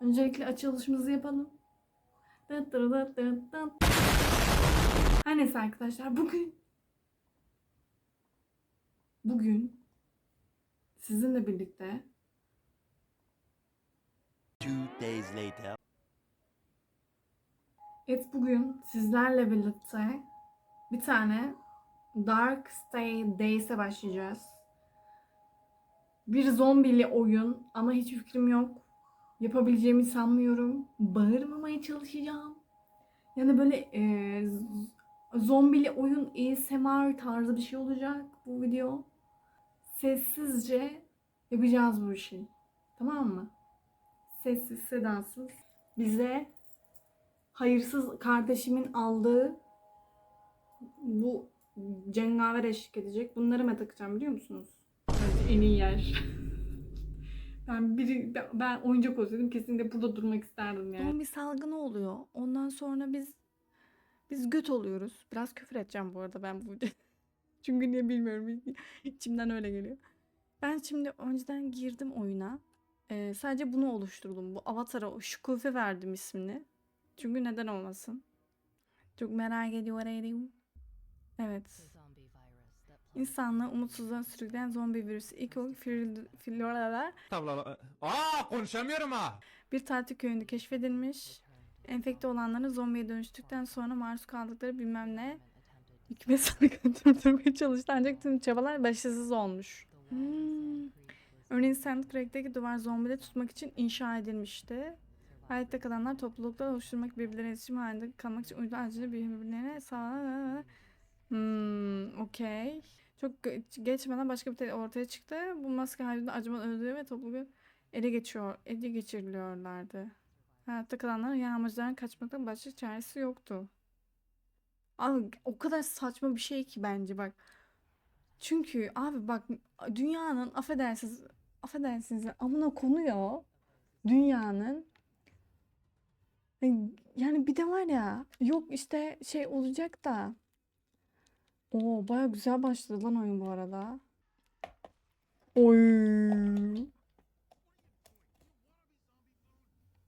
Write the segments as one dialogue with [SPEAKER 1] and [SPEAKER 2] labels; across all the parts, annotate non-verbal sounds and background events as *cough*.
[SPEAKER 1] Öncelikle açılışımızı yapalım. Her neyse arkadaşlar bugün bugün sizinle birlikte
[SPEAKER 2] days later.
[SPEAKER 1] Evet bugün sizlerle birlikte bir tane Dark Stay Days'e başlayacağız. Bir zombili oyun ama hiç fikrim yok. Yapabileceğimi sanmıyorum. Bağırmamaya çalışacağım. Yani böyle e, zombili oyun ASMR tarzı bir şey olacak bu video. Sessizce yapacağız bu işi. Tamam mı? Sessiz sedasız. Bize hayırsız kardeşimin aldığı bu cengaver eşlik edecek. Bunları mı takacağım biliyor musunuz? Bence en iyi yer. Ben biri ben- oyuncak olsaydım kesinlikle burada durmak isterdim yani.
[SPEAKER 3] Zombi salgını oluyor. Ondan sonra biz biz göt oluyoruz. Biraz küfür edeceğim bu arada ben bu. *laughs* Çünkü niye bilmiyorum. İçimden öyle geliyor. Ben şimdi önceden girdim oyuna. Ee, sadece bunu oluşturdum. Bu avatara o Şükufe verdim ismini. Çünkü neden olmasın? Çok merak ediyorum. Evet. İnsanlığı umutsuzluğa sürükleyen zombi virüsü ilk olarak Florida
[SPEAKER 4] Tavla... Aa konuşamıyorum ha.
[SPEAKER 3] bir tatil köyünde keşfedilmiş. Enfekte olanların zombiye dönüştükten sonra maruz kaldıkları bilmem ne hükümet durdurmaya çalıştı ancak tüm çabalar başarısız olmuş. Hmm. Örneğin Sand Crack'teki duvar zombide tutmak için inşa edilmişti. Hayatta kalanlar topluluklar oluşturmak birbirlerine iletişim halinde kalmak için uydu aracılığıyla birbirlerine sağ... Hmm, okey. Çok ge- geçmeden başka bir tehlike ortaya çıktı. Bu maske halinde acımadan öldürüyor ve topluluğu ele geçiyor, ele geçiriliyorlardı. Hayatta kalanların yağmacıların kaçmaktan başka çaresi yoktu. Abi o kadar saçma bir şey ki bence bak. Çünkü abi bak dünyanın affedersiniz affedersiniz amına konuyor. Dünyanın yani bir de var ya yok işte şey olacak da Oo baya güzel başladı lan oyun bu arada. Oy.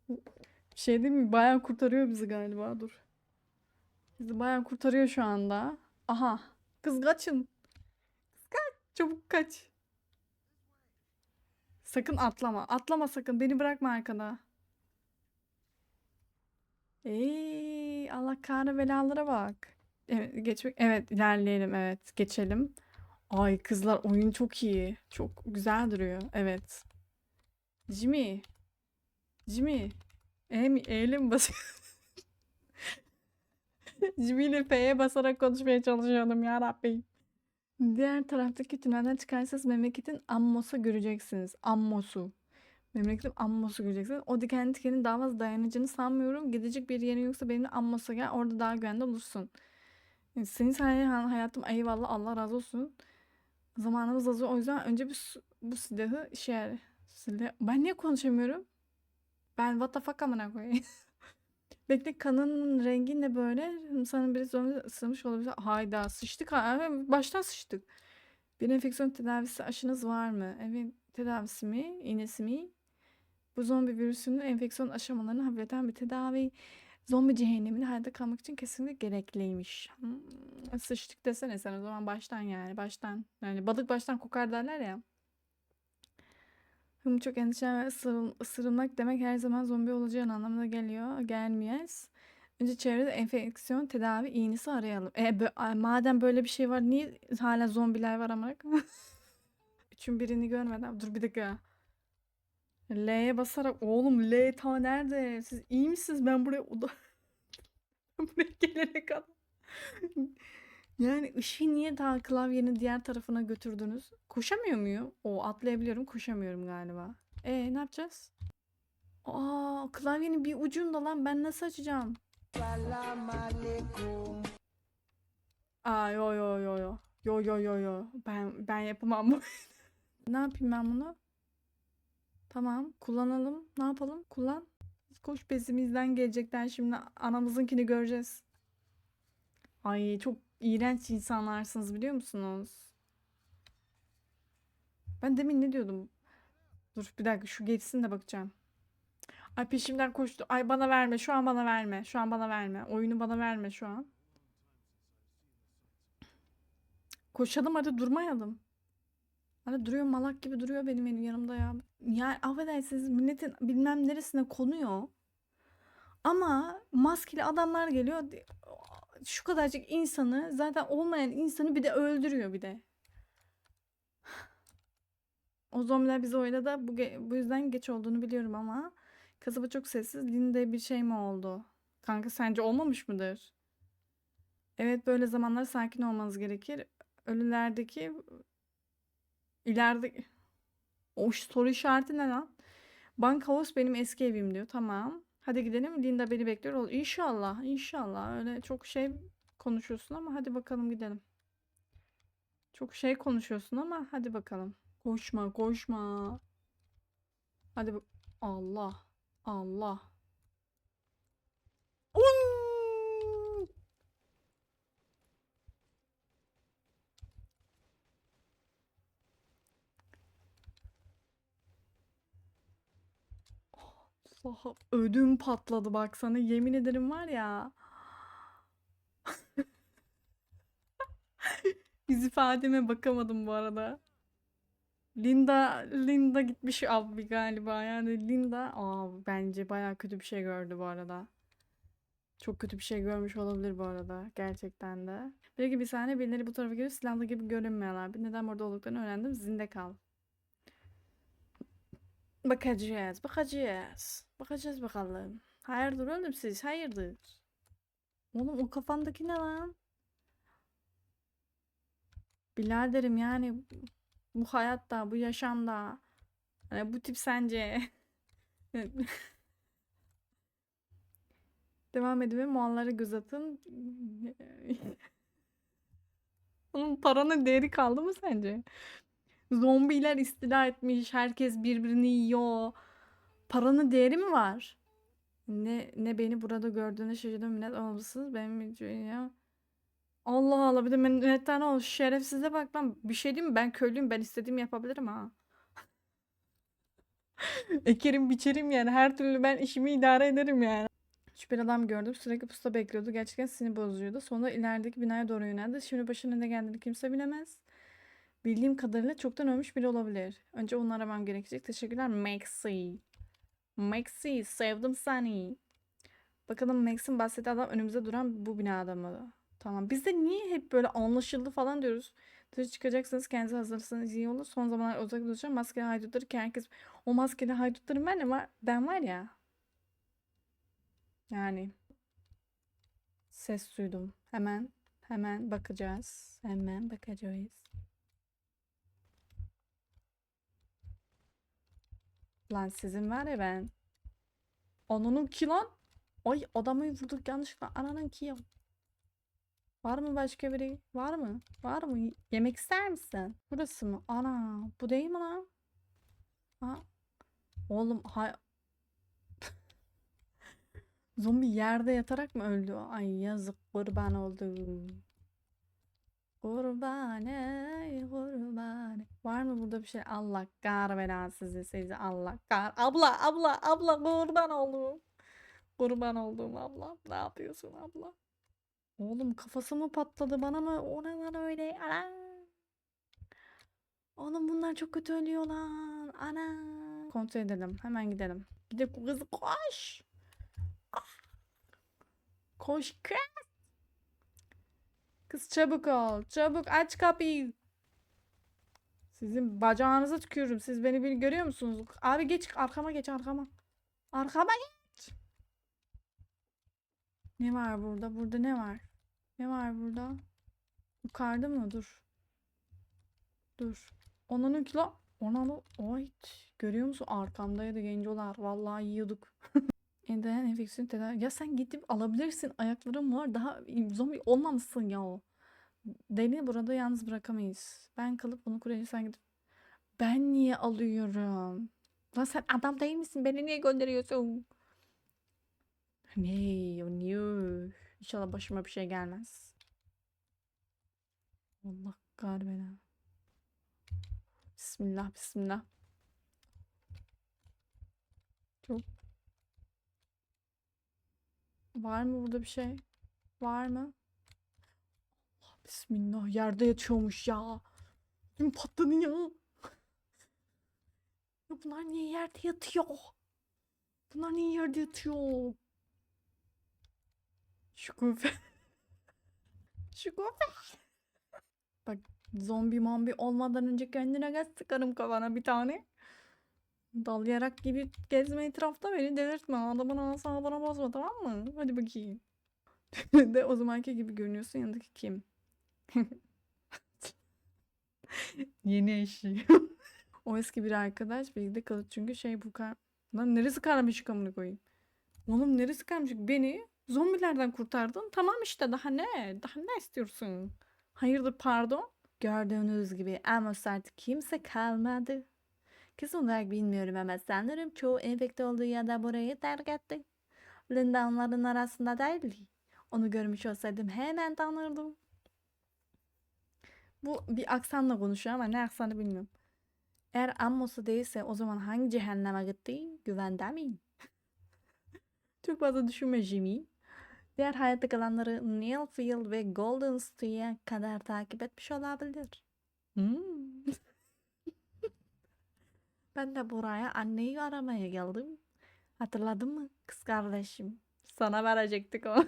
[SPEAKER 3] Bir şey değil mi? Bayağı kurtarıyor bizi galiba. Dur. Bizi bayağı kurtarıyor şu anda. Aha. Kız kaçın. Kız kaç. Çabuk kaç. Sakın atlama. Atlama sakın. Beni bırakma arkada. Ey Allah kahre belalara bak. Evet geçmek. Evet ilerleyelim. Evet geçelim. Ay kızlar oyun çok iyi. Çok güzel duruyor. Evet. Jimmy. Jimmy. E mi? E'yle mi basıyor? *laughs* Jimmy ile F'ye basarak konuşmaya çalışıyordum ya Rabbim. Diğer taraftaki tünelden çıkarsanız memleketin Ammos'u göreceksiniz. Ammos'u. Memleketin Ammos'u göreceksiniz. O dikenli dikenin daha fazla dayanacağını sanmıyorum. Gidecek bir yerin yoksa benimle Ammos'a gel. Orada daha güvende olursun. Senin sayende ha- hayatım eyvallah Allah razı olsun. Zamanımız azıyor. O yüzden önce bir bu silahı şey silah. Ben niye konuşamıyorum? Ben what the fuck amına koyayım. *laughs* Bekle kanın rengi ne böyle? Sana biri zombi ısırmış olabilir. Hayda sıçtık. ha. Baştan sıçtık. Bir enfeksiyon tedavisi aşınız var mı? Evet tedavisi mi? İğnesi mi? Bu zombi virüsünün enfeksiyon aşamalarını hafifleten bir tedavi. Zombi cehenneminde hayatta kalmak için kesinlikle gerekliymiş. Hmm, sıçtık desene sen o zaman baştan yani baştan. Yani balık baştan kokar derler ya. Hım çok endişelen ve ısırıl- ısırılmak demek her zaman zombi olacağın anlamına geliyor. Gelmeyez. Önce çevrede enfeksiyon tedavi iğnesi arayalım. E, bö- madem böyle bir şey var niye hala zombiler var ama? *laughs* Üçün birini görmeden. Dur bir dakika. L'ye basarak oğlum L ta nerede? Siz iyi misiniz? Ben buraya *laughs* buraya gelene kadar. Yani ışığı niye daha klavyenin diğer tarafına götürdünüz? Koşamıyor muyum? O atlayabiliyorum, koşamıyorum galiba. E ne yapacağız? Aa klavyenin bir ucunda lan ben nasıl açacağım? Aa yo yo yo yo. Yo yo yo yo. Ben ben yapamam bu. *laughs* ne yapayım ben bunu? Tamam kullanalım. Ne yapalım? Kullan. Koş bezimizden gelecekler şimdi anamızınkini göreceğiz. Ay çok iğrenç insanlarsınız biliyor musunuz? Ben demin ne diyordum? Dur bir dakika şu geçsin de bakacağım. Ay peşimden koştu. Ay bana verme. Şu an bana verme. Şu an bana verme. Oyunu bana verme şu an. Koşalım hadi durmayalım. Hadi duruyor malak gibi duruyor benim elim yanımda ya. Yani affedersiniz milletin bilmem neresine konuyor. Ama maskeli adamlar geliyor. Şu kadarcık insanı zaten olmayan insanı bir de öldürüyor bir de. O zombiler bizi oyladı. Bu, bu yüzden geç olduğunu biliyorum ama kasaba çok sessiz. Linde bir şey mi oldu? Kanka sence olmamış mıdır? Evet böyle zamanlar sakin olmanız gerekir. Ölülerdeki ileride o soru işareti ne lan? Bankhaus benim eski evim diyor. Tamam. Hadi gidelim. Linda beni bekliyor. İnşallah. İnşallah. Öyle çok şey konuşuyorsun ama hadi bakalım gidelim. Çok şey konuşuyorsun ama hadi bakalım. Koşma, koşma. Hadi. Allah. Allah. Allah'ım ödüm patladı bak sana yemin ederim var ya. *laughs* Yüz ifademe bakamadım bu arada. Linda Linda gitmiş abi galiba yani Linda aa, bence baya kötü bir şey gördü bu arada. Çok kötü bir şey görmüş olabilir bu arada gerçekten de. Belki bir saniye birileri bu tarafa gelip silahlı gibi görünmüyorlar. Neden burada olduklarını öğrendim. Zinde kal. Bakacağız, bakacağız. Bakacağız bakalım. Hayırdır oğlum siz, hayırdır. Oğlum o kafandaki ne lan? Biraderim yani bu hayatta, bu yaşamda hani bu tip sence *laughs* devam edin ve muallara göz atın. *laughs* Onun paranın değeri kaldı mı sence? Zombiler istila etmiş, herkes birbirini yiyor. Paranın değeri mi var? Ne ne beni burada gördüğüne şaşırdım minnet olmuşsunuz benim ya. Allah Allah bir de minnetten ol şerefsize bak lan bir şey diyeyim mi ben köylüyüm ben istediğimi yapabilirim ha. *laughs* Ekerim biçerim yani her türlü ben işimi idare ederim yani. Şüpheli adam gördüm sürekli pusta bekliyordu gerçekten sinir bozucuyordu. Sonra ilerideki binaya doğru yöneldi. Şimdi başına ne geldiğini kimse bilemez. Bildiğim kadarıyla çoktan ölmüş biri olabilir. Önce onu aramam gerekecek. Teşekkürler Maxi. Maxi sevdim seni. Bakalım Max'in bahsettiği adam önümüzde duran bu binada mı? Tamam. Biz de niye hep böyle anlaşıldı falan diyoruz. Dışarı çıkacaksınız kendinizi hazırlasanız iyi olur. Son zamanlar uzak duracağım. Maskeli haydutları ki herkes o maskeli haydutların ben de var. Ben var ya. Yani ses duydum. Hemen hemen bakacağız. Hemen bakacağız. Lan sizin var ya ben. Ananın ki lan. Ay adamı vurduk yanlışlıkla. Ananın ki. Var mı başka biri? Var mı? Var mı? Yemek ister misin? Burası mı? Ana bu değil mi lan? Ha? Oğlum hay... *laughs* Zombi yerde yatarak mı öldü? Ay yazık kurban oldum. Kurban ey kurban. Var mı burada bir şey? Allah kar belası sizi Allah kar. Abla abla abla kurban oldum. Kurban oldum abla. Ne yapıyorsun abla? Oğlum kafası mı patladı bana mı? O ne lan öyle? Ana. Oğlum bunlar çok kötü ölüyor lan. Ana. Kontrol edelim. Hemen gidelim. Gidelim kız koş. Koş kız. Kız çabuk ol. Çabuk aç kapıyı. Sizin bacağınıza tükürürüm. Siz beni bir görüyor musunuz? Abi geç arkama geç arkama. Arkama geç. Ne var burada? Burada ne var? Ne var burada? Yukarıda mı? Dur. Dur. Onanın kilo. Onanı. Oy. Görüyor musun? Arkamdaydı gencolar. Vallahi yiyorduk. *laughs* Endeyen enfeksiyon tedavi. Ya sen gidip alabilirsin. Ayakların var. Daha zombi olmamışsın ya o. Deni burada yalnız bırakamayız. Ben kalıp bunu kurayım sen gidip. Ben niye alıyorum? Lan sen adam değil misin? Beni niye gönderiyorsun? Ne? Niye? İnşallah başıma bir şey gelmez. Allah garbena. Bismillah, bismillah. Çok Var mı burada bir şey? Var mı? Allah bismillah yerde yatıyormuş ya. Ödüm patladı ya. Ya bunlar niye yerde yatıyor? Bunlar niye yerde yatıyor? Şükufe. *laughs* Şükufe. Bak zombi mombi olmadan önce kendine gaz sıkarım kafana bir tane. Dalayarak gibi gezme etrafta beni delirtme. Adamın asabını bozma tamam mı? Hadi bakayım. *laughs* de o zamanki gibi görünüyorsun yanındaki kim? *laughs* Yeni eşi. *laughs* o eski bir arkadaş birlikte kalır çünkü şey bu kar... Lan neresi karmaşık amına koyayım? Oğlum neresi karmaşık? Beni zombilerden kurtardın. Tamam işte daha ne? Daha ne istiyorsun? Hayırdır pardon? Gördüğünüz gibi Amos artık kimse kalmadı. Kesin olarak bilmiyorum ama sanırım çoğu enfekte olduğu ya da burayı terk etti. Linda onların arasında değildi. Onu görmüş olsaydım hemen tanırdım. Bu bir aksanla konuşuyor ama ne aksanı bilmiyorum. Eğer Ammos'u değilse o zaman hangi cehenneme gitti? Güvende miyim? *laughs* Çok fazla düşünme Jimmy. Diğer hayatta kalanları Neilfield ve Golden State'e kadar takip etmiş olabilir. Hmm. *laughs* ben de buraya anneyi aramaya geldim. Hatırladın mı kız kardeşim? Sana verecektik o. *laughs*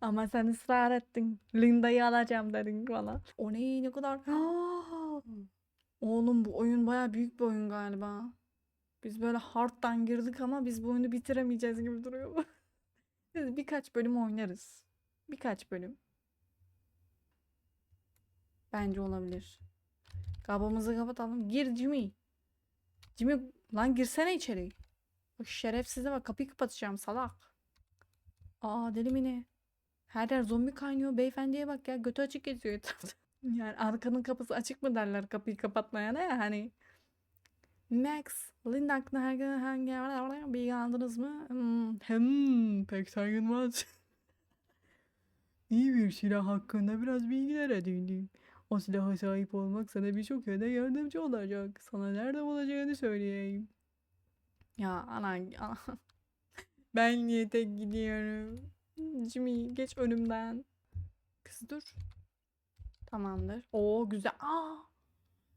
[SPEAKER 3] Ama sen ısrar ettin. Linda'yı alacağım dedin bana. O ne ne kadar... *gasps* Oğlum bu oyun baya büyük bir oyun galiba. Biz böyle hard'dan girdik ama biz bu oyunu bitiremeyeceğiz gibi duruyor. *laughs* Biz birkaç bölüm oynarız. Birkaç bölüm. Bence olabilir. Kapımızı kapatalım. Gir Jimmy. Jimmy lan girsene içeri. Bak şerefsize bak kapıyı kapatacağım salak. Aa deli mi ne? Her yer zombi kaynıyor. Beyefendiye bak ya götü açık geziyor etrafta. *laughs* Yani arkanın kapısı açık mı derler kapıyı kapatmayana ya hani. Max, Linda hakkında hangi hangi bilgi aldınız mı? Hmm, hmm pek sayılmaz. *laughs* İyi bir silah hakkında biraz bilgiler edindim. O silaha sahip olmak sana birçok yönde yardımcı olacak. Sana nerede olacağını söyleyeyim. Ya ana, ana. *laughs* ben niye tek gidiyorum? Jimmy geç önümden. Kız dur. Tamamdır. Oo güzel. Aa!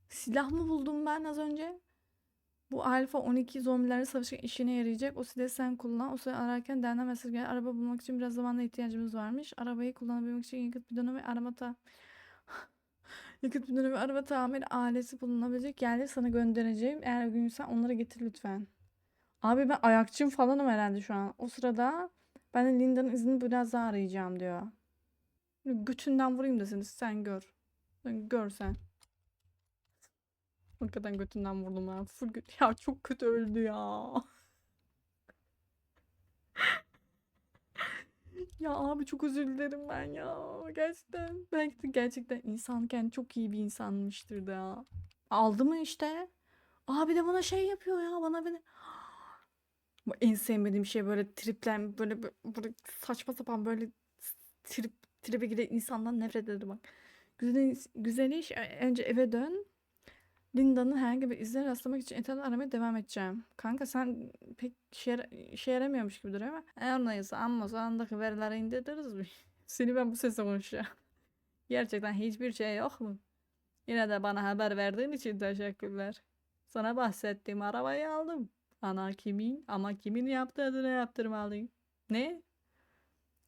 [SPEAKER 3] Silah mı buldum ben az önce? Bu Alfa 12 zombilerle savaşırken işine yarayacak. O silahı sen kullan. O sırayı ararken dernek mesaj gel. Araba bulmak için biraz zamana ihtiyacımız varmış. Arabayı kullanabilmek için yakıt bidonu ve araba ta... yakıt ve araba tamir aleti bulunabilecek yerleri sana göndereceğim. Eğer uygunsa onları getir lütfen. Abi ben ayakçım falanım herhalde şu an. O sırada ben de Linda'nın izini biraz daha arayacağım diyor. Götünden vurayım desiniz sen gör. Sen Gör sen. Hakikaten götünden vurdum ha. Full *laughs* ya çok kötü öldü ya. Ya abi çok özür dilerim ben ya. Gerçekten. Belki de gerçekten insanken çok iyi bir insanmıştır da ya. Aldı mı işte? Abi de bana şey yapıyor ya. Bana beni... *gasps* En sevmediğim şey böyle triplen böyle, böyle, saçma sapan böyle trip tribe giren insandan nefret ederim bak. Güzel, güzel iş. Önce eve dön. Linda'nın herhangi bir izine rastlamak için etrafta aramaya devam edeceğim. Kanka sen pek işe, yara- işe yaramıyormuş gibi duruyor ama her neyse ama andaki verileri indiririz mi? *laughs* Seni ben bu sesle konuşacağım. *laughs* Gerçekten hiçbir şey yok mu? Yine de bana haber verdiğin için teşekkürler. Sana bahsettiğim arabayı aldım. Ana kimin ama kimin yaptırdığını yaptırmalıyım. Ne?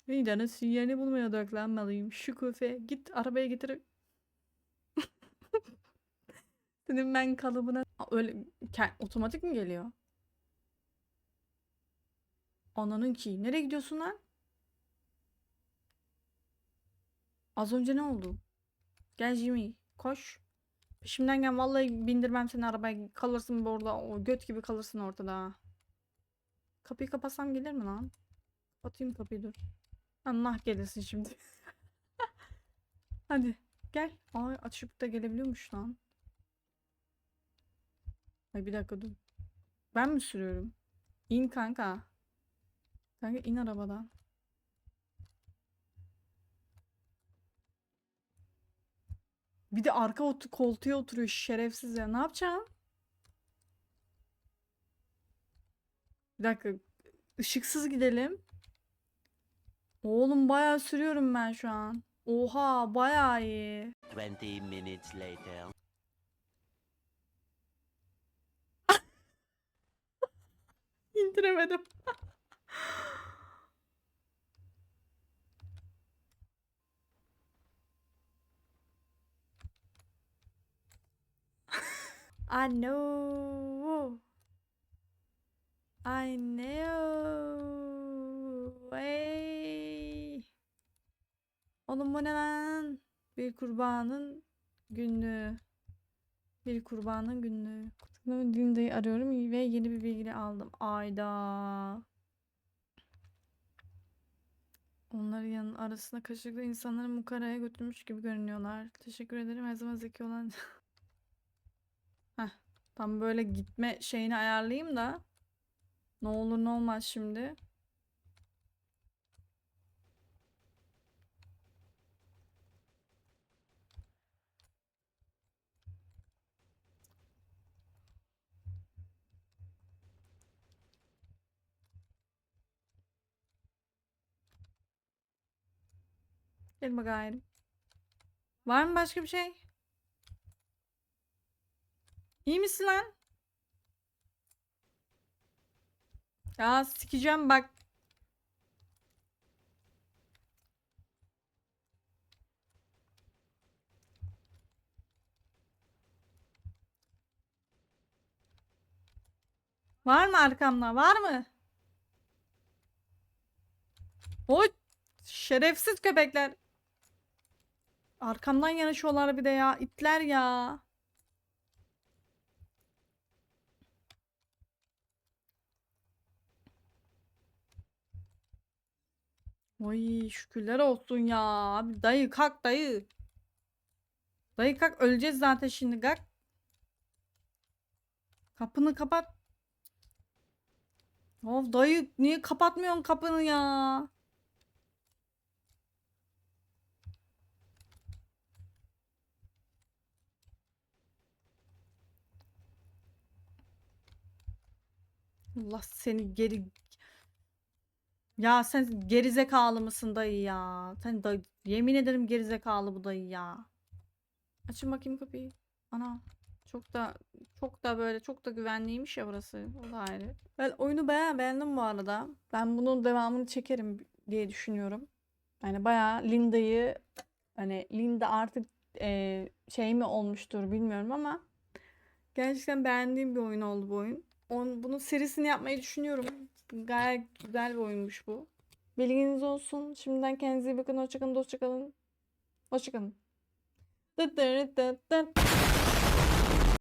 [SPEAKER 3] Lidanın sinyalini bulmaya odaklanmalıyım. Şu küfe git arabaya getir. Senin ben kalıbına öyle otomatik mi geliyor? Ananın ki. Nereye gidiyorsun lan? Az önce ne oldu? Gel Jimmy. Koş. Peşimden gel. Vallahi bindirmem seni arabaya. Kalırsın burada. O göt gibi kalırsın ortada. Kapıyı kapatsam gelir mi lan? Kapatayım kapıyı dur. Allah gelirsin şimdi. *laughs* Hadi gel. Ay açıp da gelebiliyormuş lan. Ay bir dakika dur. Ben mi sürüyorum? İn kanka. Kanka in arabadan. Bir de arka otu koltuğa oturuyor şerefsiz ya. Ne yapacağım? Bir dakika. ışıksız gidelim. Oğlum bayağı sürüyorum ben şu an. Oha bayağı iyi.
[SPEAKER 2] 20 minutes later.
[SPEAKER 3] İndiremedim. I *laughs* know. I know. Hey. Oğlum bu ne lan? Bir kurbanın günlüğü. Bir kurbanın günlüğü. Kutuklamanın Linda'yı arıyorum ve yeni bir bilgi aldım. Ayda. Onları yanın arasında kaşıklı insanları mukaraya götürmüş gibi görünüyorlar. Teşekkür ederim. Her zaman zeki olan. *laughs* Heh. Tam böyle gitme şeyini ayarlayayım da. Ne olur ne olmaz şimdi. Gel bakayım. Var mı başka bir şey? İyi misin lan? Ya sikeceğim bak. Var mı arkamda? Var mı? Oy! Şerefsiz köpekler. Arkamdan yanaşıyorlar bir de ya. İtler ya. Oy şükürler olsun ya. Dayı kalk dayı. Dayı kalk öleceğiz zaten şimdi kalk. Kapını kapat. Of dayı niye kapatmıyorsun kapını ya? Allah seni geri... Ya sen gerizekalı mısın dayı ya? Sen dayı... Yemin ederim gerizekalı bu dayı ya. Açın bakayım kapıyı. Ana. Çok da çok da böyle çok da güvenliymiş ya burası. O da ayrı. Ben oyunu bayağı beğendim bu arada. Ben bunun devamını çekerim diye düşünüyorum. Yani bayağı Linda'yı hani Linda artık e, şey mi olmuştur bilmiyorum ama gerçekten beğendiğim bir oyun oldu bu oyun. On, bunun serisini yapmayı düşünüyorum. Gayet güzel bir oyunmuş bu. Bilginiz olsun. Şimdiden kendinize iyi bakın. Hoşçakalın, hoşçakalın. Hoşçakalın.